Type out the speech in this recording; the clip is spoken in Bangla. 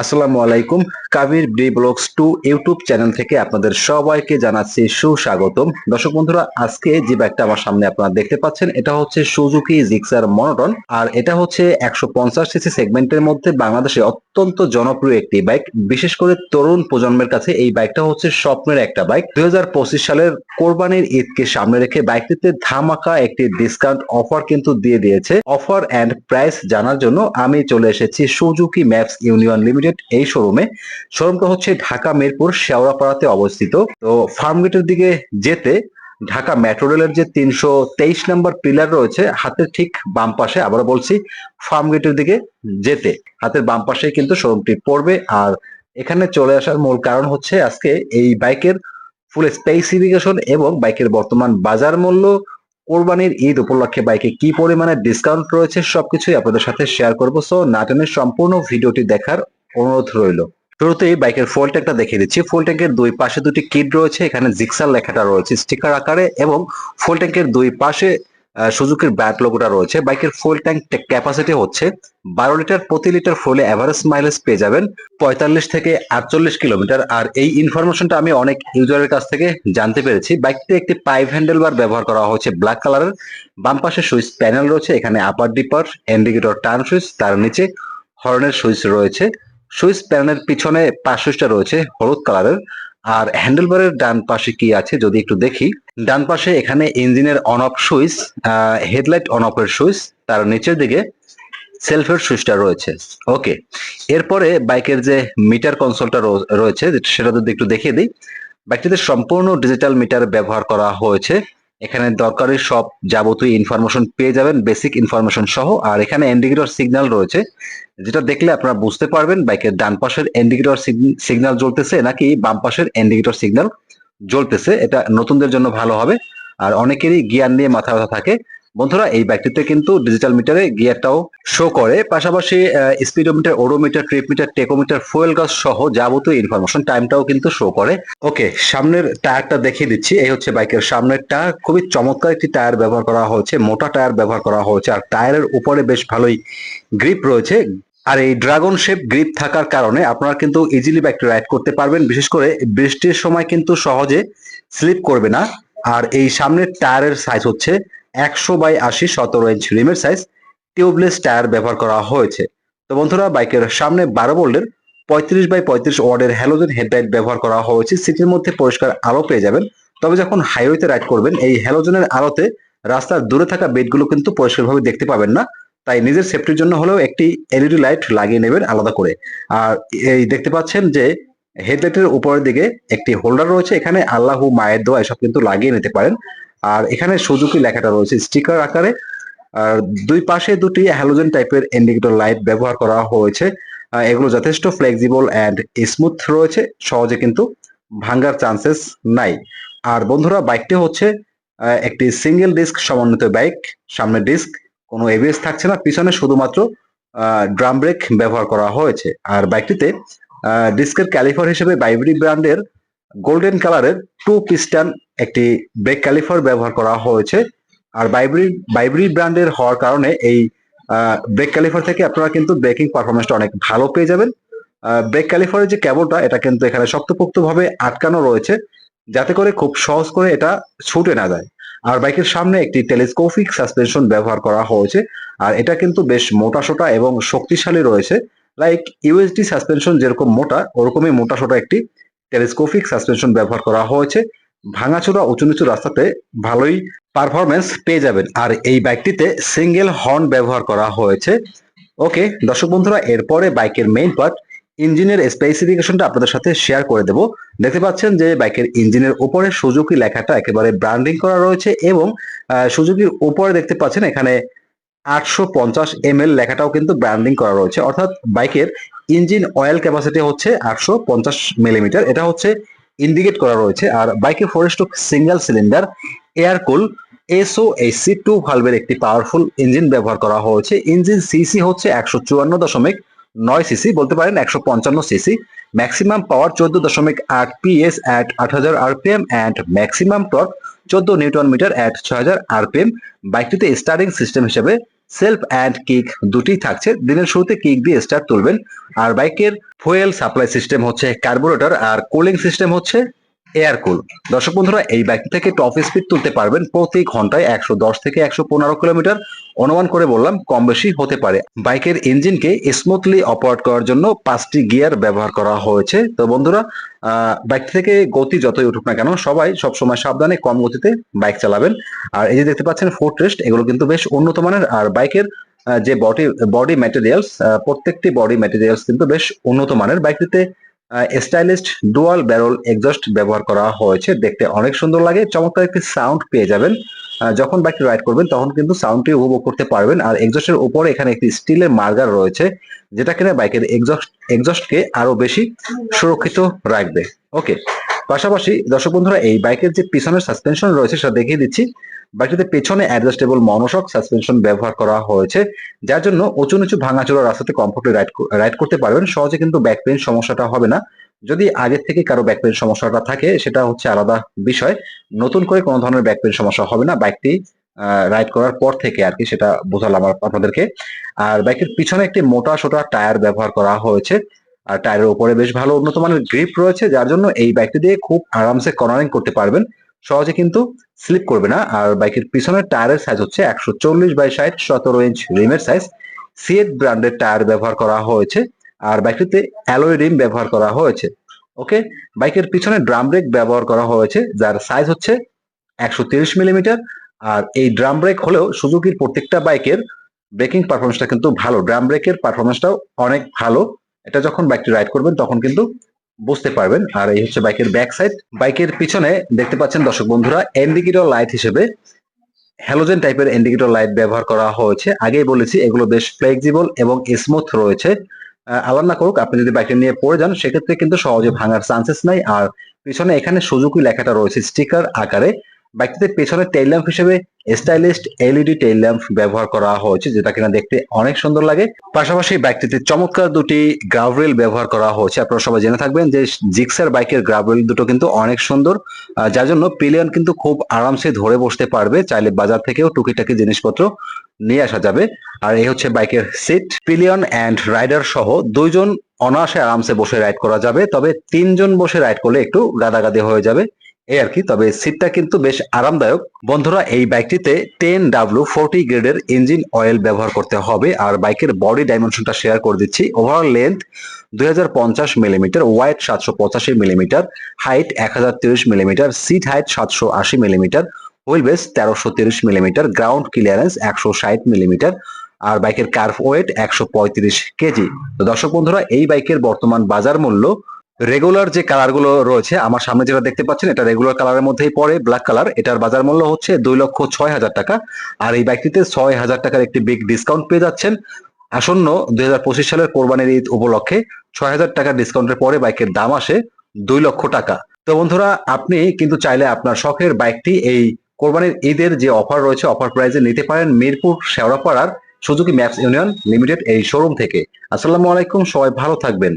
আসসালামু আলাইকুম। কাবির ব্রি ব্লগস টু ইউটিউব চ্যানেল থেকে আপনাদের সবাইকে জানাচ্ছি সুস্বাগতম। দর্শক বন্ধুরা, আজকে যে বাইকটা আমার সামনে আপনারা দেখতে পাচ্ছেন, এটা হচ্ছে সুজুকি জিক্সার মনোটন আর এটা হচ্ছে একশো পঞ্চাশ সিসি সেগমেন্টের মধ্যে বাংলাদেশে অত্যন্ত জনপ্রিয় একটি বাইক বিশেষ করে তরুণ প্রজন্মের কাছে এই বাইকটা হচ্ছে স্বপ্নের একটা বাইক দুই হাজার পঁচিশ সালের কোরবানির ঈদকে সামনে রেখে বাইকটিতে ধামাকা একটি ডিসকাউন্ট অফার কিন্তু দিয়ে দিয়েছে। অফার অ্যান্ড প্রাইস জানার জন্য আমি চলে এসেছি সুজুকি ম্যাপস ইউনিয়ন লিমিটেড এই শোরুমে শোরুমটা হচ্ছে ঢাকা মিরপুর শেওড়াপাড়াতে অবস্থিত। তো ফার্মগেটের দিকে যেতে ঢাকা মেট্রো রেলের যে তিনশো তেইশ নম্বর পিলার রয়েছে, হাতের ঠিক বাম পাশে আবার বলছি ফার্ম গেটের দিকে যেতে। হাতের বাম পাশে কিন্তু শোরুমটি পড়বে। আর এখানে চলে আসার মূল কারণ হচ্ছে আজকে এই বাইকের ফুল স্পেসিফিকেশন এবং বাইকের বর্তমান বাজার মূল্য, কোরবানির ঈদ উপলক্ষে বাইকে কি পরিমাণে ডিসকাউন্ট রয়েছে সবকিছুই আপনাদের সাথে শেয়ার করব। সো নাটনের সম্পূর্ণ ভিডিওটি দেখার অনুরোধ রইল। শুরুতেই বাইকের ফুল ট্যাঙ্কটা দেখিয়ে দিচ্ছি। ফুল ট্যাঙ্কের দুই পাশে দুটি কিট রয়েছে। এখানে জিক্সার লেখাটা রয়েছে স্টিকার আকারে এবং ফুল ট্যাঙ্কের দুই পাশে সুজুকির ব্যাট লোগোটা রয়েছে। বাইকের ফুল ট্যাঙ্ক ক্যাপাসিটি হচ্ছে বারো লিটার প্রতি লিটার ফুলে অ্যাভারেজ মাইলেজ পেয়ে যাবেন পঁয়তাল্লিশ থেকে আটচল্লিশ কিলোমিটার। আর এই ইনফরমেশনটা আমি অনেক ইউজারের কাছ থেকে জানতে পেরেছি। বাইকটি একটি পাইপ হ্যান্ডেল বার ব্যবহার করা হয়েছে ব্ল্যাক কালারের বাম পাশে সুইচ প্যানেল রয়েছে, এখানে upper dipper indicator turn switch, তার নিচে হর্নের সুইচ রয়েছে। সুইচ প্যানেলের পিছনে পাশ সুইচটা রয়েছে হলুদ কালারের। আর হ্যান্ডেলবারের ডান পাশে কি আছে যদি একটু দেখি, ডান পাশে এখানে ইঞ্জিনের on off switch headlight on off এর সুইচ, তার নিচের দিকে সেলফের সুইচটা রয়েছে। ওকে, এরপরে বাইকের যে মিটার কনসোলটা রয়েছে সেটা যদি একটু দেখিয়ে দিই, বাইকটিতে সম্পূর্ণ ডিজিটাল মিটার ব্যবহার করা হয়েছে। এখানে দরকারি সব যাবতীয় ইনফরমেশন পেয়ে যাবেন বেসিক ইনফরমেশন সহ। আর এখানে ইন্ডিকেটর সিগন্যাল রয়েছে, যেটা দেখলে আপনারা বুঝতে পারবেন বাইকের ডান পাশের ইন্ডিকেটর সিগন্যাল জ্বলতেছে নাকি বাম পাশের ইন্ডিকেটর সিগন্যাল জ্বলতেছে। এটা নতুনদের জন্য ভালো হবে। আর অনেকেরই গিয়ার নিয়ে মাথা ব্যথা থাকে। বন্ধুরা, এই ব্যাগটিতে কিন্তু ডিজিটাল মিটারে গিয়ারটাও শো করে। পাশাপাশি speedometer odometer trip meter tachometer fuel gauge সহ যাবতীয় ইনফরমেশন টাইমটাও কিন্তু শো করে। ওকে সামনের টায়ারটা দেখিয়ে দিচ্ছি। এই হচ্ছে বাইকের সামনের টায়ার। খুবই চমৎকার একটি টায়ার ব্যবহার করা হয়েছে, মোটা টায়ার ব্যবহার করা হয়েছে। আর টায়ারের উপরে বেশ ভালোই গ্রিপ রয়েছে। আর এই ড্রাগন শেপ গ্রিপ থাকার কারণে আপনারা কিন্তু ইজিলি বাইকটি রাইড করতে পারবেন। বিশেষ করে বৃষ্টির সময় কিন্তু সহজে স্লিপ করবে না। আর এই সামনের টায়ারের সাইজ হচ্ছে একশো বাই আশি সতেরো ইঞ্চ রিমের সাইজ টিউবলেস টায়ার ব্যবহার করা হয়েছে। তো বন্ধুরা, বাইকের সামনে বারো বোল্ডের পঁয়ত্রিশ বাই পঁয়ত্রিশ ওয়ার্ডের হ্যালোজেন হেডলাইট ব্যবহার করা হয়েছে। সিটির মধ্যে পরিষ্কার আলো পেয়ে যাবেন। তবে যখন হাইওয়েতে রাইড করবেন, এই হ্যালোজেনের আলোতে রাস্তার দূরে থাকা বেডগুলো কিন্তু পরিষ্কারভাবে দেখতে পাবেন না। তাই নিজের সেফটির জন্য হলেও একটি এলইডি লাইট লাগিয়ে নেবেন আলাদা করে। আর এই দেখতে পাচ্ছেন যে হেডলাইটের উপরের দিকে একটি হোল্ডার রয়েছে। এখানে আল্লাহু মায়ের দোয়া এসব কিন্তু লাগিয়ে নিতে পারেন। আর এখানে সুজুকি লেখাটা রয়েছে? স্টিকার আকারে, আর দুই পাশে দুটি হ্যালোজেন টাইপের ইন্ডিকেটর লাইট ব্যবহার করা হয়েছে। এগুলো যথেষ্ট ফ্লেক্সিবল অ্যান্ড স্মুথ রয়েছে। সহজে কিন্তু ভাঙ্গার চান্সেস নাই। আর বন্ধুরা বাইকটি হচ্ছে একটি সিঙ্গেল ডিস্ক সমন্বিত বাইক সামনে ডিস্ক কোনো এবিএস থাকছে না। পিছনে শুধুমাত্র ড্রাম ব্রেক ব্যবহার করা হয়েছে। আর বাইকটিতে ডিস্কের ক্যালিফার হিসেবে বাইবরি ব্র্যান্ডের গোল্ডেন কালারের টু পিস্টান একটি ব্রেক ক্যালিফার ব্যবহার করা হয়েছে। আর বাইবরি বাইব্রি ব্র্যান্ডের হওয়ার কারণে এই ব্রেক ক্যালিফার থেকে আপনারা কিন্তু ব্রেকিং পারফরমেন্সটা অনেক ভালো পেয়ে যাবেন। ব্রেক ক্যালিফারের যে কেবলটা এটা কিন্তু এখানে শক্তপোক্তভাবে আটকানো রয়েছে, যাতে করে খুব সহজ করে এটা ছুটে না যায়। আর বাইকের সামনে একটি টেলিস্কোপিক সাসপেনশন ব্যবহার করা হয়েছে, আর এটা কিন্তু বেশ মোটা সোটা এবং শক্তিশালী রয়েছে। লাইক ইউএসডি সাসপেনশন যেরকম মোটা, ওরকমই মোটা সোটা একটি টেলিস্কোপিক সাসপেনশন ব্যবহার করা হয়েছে। ভাঙাচোরা উঁচু নিচু রাস্তাতে ভালোই পারফরমেন্স পেয়ে যাবেন। আর এই বাইকটিতে সিঙ্গেল হর্ন ব্যবহার করা হয়েছে। ওকে দর্শক বন্ধুরা, এরপরে বাইকের মেইন পার্ট ইঞ্জিনের স্পেসিফিকেশনটা আপনাদের সাথে শেয়ার করে দেব। দেখতে পাচ্ছেন যে বাইকের ইঞ্জিনের উপরে সুজুকি লেখাটা একেবারে ব্র্যান্ডিং করা রয়েছে এবং সুজুকির উপরে দেখতে পাচ্ছেন এখানে আটশো পঞ্চাশ এম লেখাটাও কিন্তু ব্র্যান্ডিং করা রয়েছে। অর্থাৎ বাইকের ইঞ্জিন অয়েল ক্যাপাসিটি হচ্ছে আটশো পঞ্চাশ মিলিমিটার এটা হচ্ছে ইন্ডিকেট করা রয়েছে। আর বাইকের four stroke single cylinder air air cool S O AC two ভালভের একটি পাওয়ারফুল ইঞ্জিন ব্যবহার করা হয়েছে। ইঞ্জিন সিসি হচ্ছে একশো চুয়ান্ন দশমিক নয় সিসি বলতে পারেন একশো পঞ্চান্ন সিসি ম্যাক্সিমাম পাওয়ার চোদ্দ দশমিক আট পিএস অ্যাট আট হাজার আরপিএম অ্যান্ড ম্যাক্সিমাম টর্ক চোদ্দ নিউটন মিটার অ্যাট ছয় হাজার আরপিএম বাইকটিতে স্টার্টিং সিস্টেম হিসেবে সেলফ অ্যান্ড কিক দুটি থাকছে। দিনের শুরুতে কিক দিয়ে স্টার্ট তুলবেন। আর বাইকের ফুয়েল সাপ্লাই সিস্টেম হচ্ছে কার্বোরেটর আর কুলিং সিস্টেম হচ্ছে এয়ার কুল দর্শক বন্ধুরা, এই বাইক থেকে টপ স্পিড তুলতে পারবেন প্রতি ঘন্টায় একশো দশ থেকে একশো পনেরো কিলোমিটার। অনুমান করে বললাম কম বেশি হতে পারে। বাইকের ইঞ্জিনকে স্মুথলি অপারেট করার জন্য পাঁচটি গিয়ার ব্যবহার করা হয়েছে। তো বন্ধুরা বাইক থেকে গতি যতই উঠুক না কেন, সবাই সবসময় সাবধানে, কম গতিতে বাইক চালাবেন। আর এই যে দেখতে পাচ্ছেন ফুট রেস্ট এগুলো কিন্তু বেশ উন্নত মানের। আর বাইকের যে বডি বডি ম্যাটেরিয়ালস প্রত্যেকটি বডি ম্যাটেরিয়ালস কিন্তু বেশ উন্নত মানের। বাইকটিতে স্টাইলিস্ট ডুয়াল ব্যারল এক্সস্ট ব্যবহার করা হয়েছে। দেখতে অনেক সুন্দর লাগে। চমৎকার একটি সাউন্ড পেয়ে যাবেন। যখন বাইকটি রাইড করবেন, তখন কিন্তু সাউন্ডটি উপভোগ করতে পারবেন। আর এক্সস্টের উপরে এখানে একটি স্টিলের মার্গার রয়েছে, যেটা কিনা বাইকের এক্সস্ট এক্সস্টকে আরও বেশি সুরক্ষিত রাখবে। ওকে পাশাপাশি দর্শক বন্ধুরা, এই বাইকের যে পিছনের সাসপেনশন রয়েছে সেটা দেখিয়ে দিচ্ছি। বাইকটিতে পেছনে অ্যাডজাস্টেবল মনোশক সাসপেনশন ব্যবহার করা হয়েছে, যার জন্য উঁচু নিচু ভাঙাচোরা রাস্তাতে কমফোর্টলি রাইড রাইড করতে পারবেন। সহজে কিন্তু ব্যাক পেন সমস্যাটা হবে না। যদি আগের থেকে কারও ব্যাক পেন সমস্যাটা থাকে, সেটা হচ্ছে আলাদা বিষয়। নতুন করে কোনো ধরনের ব্যাক পেন সমস্যা হবে না। বাইকটি রাইড করার পর থেকে আর কি সেটা বোঝালাম আপনাদেরকে। আর বাইকের পিছনে একটি মোটা সোটা টায়ার ব্যবহার করা হয়েছে। আর টায়ারের উপরে বেশ ভালো উন্নত মানের গ্রিপ রয়েছে, যার জন্য এই বাইকটি দিয়ে খুব আরামসে কর্নারিং করতে পারবেন। সহজে কিন্তু স্লিপ করবে না, আর বাইকের পিছনের টায়ারের সাইজ হচ্ছে একশো চল্লিশ বাই ষাট, সতেরো ইঞ্চ রিমের সাইজ সিএট ব্র্যান্ডের টায়ার ব্যবহার করা হয়েছে, আর বাইকটিতে অ্যালয় রিম ব্যবহার করা হয়েছে। ওকে বাইকের পিছনে ড্রাম ব্রেক ব্যবহার করা হয়েছে, যার সাইজ হচ্ছে একশো তিরিশ মিলিমিটার আর এই ড্রাম ব্রেক হলেও সুজুকির প্রত্যেকটা বাইকের ব্রেকিং পারফরমেন্সটা কিন্তু ভালো। ড্রাম ব্রেকের পারফরমেন্সটাও অনেক ভালো। এটা যখন বাইকটি রাইড করবেন, তখন কিন্তু বুঝতে পারবেন। আর এই হচ্ছে বাইকের ব্যাক সাইড বাইকের পিছনে দেখতে পাচ্ছেন দর্শক বন্ধুরা ইন্ডিকেটর লাইট হিসেবে হ্যালোজেন টাইপের ইন্ডিকেটর লাইট ব্যবহার করা হয়েছে। আগেই বলেছি, এগুলো বেশ ফ্লেক্সিবল এবং স্মুথ রয়েছে। আল্লাহ না করুক, আপনি যদি বাইকটা নিয়ে পড়ে যান, সেক্ষেত্রে কিন্তু সহজে ভাঙার চান্সেস নাই। আর পিছনে এখানে সুজুকি লেখাটা রয়েছে স্টিকার আকারে। বাইকটিতে পেছনে টেইল ল্যাম্প হিসেবে স্টাইলিস্ট এলইডি টেইল ল্যাম্প ব্যবহার করা হয়েছে, যেটা কিনা দেখতে অনেক সুন্দর লাগে। পাশাপাশি বাইকটিতে চমৎকার দুটি গ্রাভরেল ব্যবহার করা হয়েছে। আপনারা সবাই জেনে থাকবেন যে জিক্সার বাইকের গ্রাভরেল দুটো কিন্তু অনেক সুন্দর যার জন্য পিলিয়ন কিন্তু খুব আরামসে ধরে বসতে পারবে। চাইলে বাজার থেকেও টুকিটাকি জিনিসপত্র নিয়ে আসা যাবে। আর এই হচ্ছে বাইকের সিট পিলিয়ন অ্যান্ড রাইডার সহ দুইজন অনায়াসে আরামসে বসে রাইড করা যাবে। তবে তিনজন বসে রাইড করলে একটু গাদাগাদি হয়ে যাবে। এই আর কি, তবে সিটটা কিন্তু বেশ আরামদায়ক। বন্ধুরা, এই বাইকটিতে টেন ডাব্লু ফোরটি গ্রেডের ইঞ্জিন অয়েল ব্যবহার করতে হবে, আর বাইকের বডি ডাইমেনশনটা শেয়ার করে দিচ্ছি। ওভারঅল লেন্থ দুই হাজার পঞ্চাশ মিলিমিটার ওয়াইড সাতশো পঁচাশি মিলিমিটার হাইট এক মিলিমিটার সিট হাইট সাতশো আশি মিলিমিটার হুইল বেস তেরোশো তিরিশ মিলিমিটার গ্রাউন্ড ক্লিয়ারেন্স একশো ষাট মিলিমিটার আর বাইকের কার্ভ ওয়েট একশো পঁয়ত্রিশ কেজি। তো দর্শক বন্ধুরা, এই বাইকের বর্তমান বাজার মূল্য রেগুলার যে কালারগুলো রয়েছে, আমার সামনে যেটা দেখতে পাচ্ছেন, এটা রেগুলার কালারের মধ্যেই পড়ে ব্ল্যাক কালার এটার বাজার মূল্য হচ্ছে দুই লক্ষ ছয় হাজার টাকা। আর এই বাইকটিতে ছয় হাজার টাকার একটি বিগ ডিসকাউন্ট পেয়ে যাচ্ছেন। আসন্ন দুই হাজার পঁচিশ সালের কোরবানির ঈদ উপলক্ষে ছয় হাজার টাকার ডিসকাউন্টের পরে বাইকের দাম আসে দুই লক্ষ টাকা। তো বন্ধুরা, আপনি কিন্তু চাইলে আপনার শখের বাইকটি এই কোরবানির ঈদের যে অফার রয়েছে অফার প্রাইজে নিতে পারেন মিরপুর শেওড়াপাড়ার সুজুকি ম্যাপস ইউনিয়ন লিমিটেড এই শোরুম থেকে। আসসালামু আলাইকুম, সবাই ভালো থাকবেন।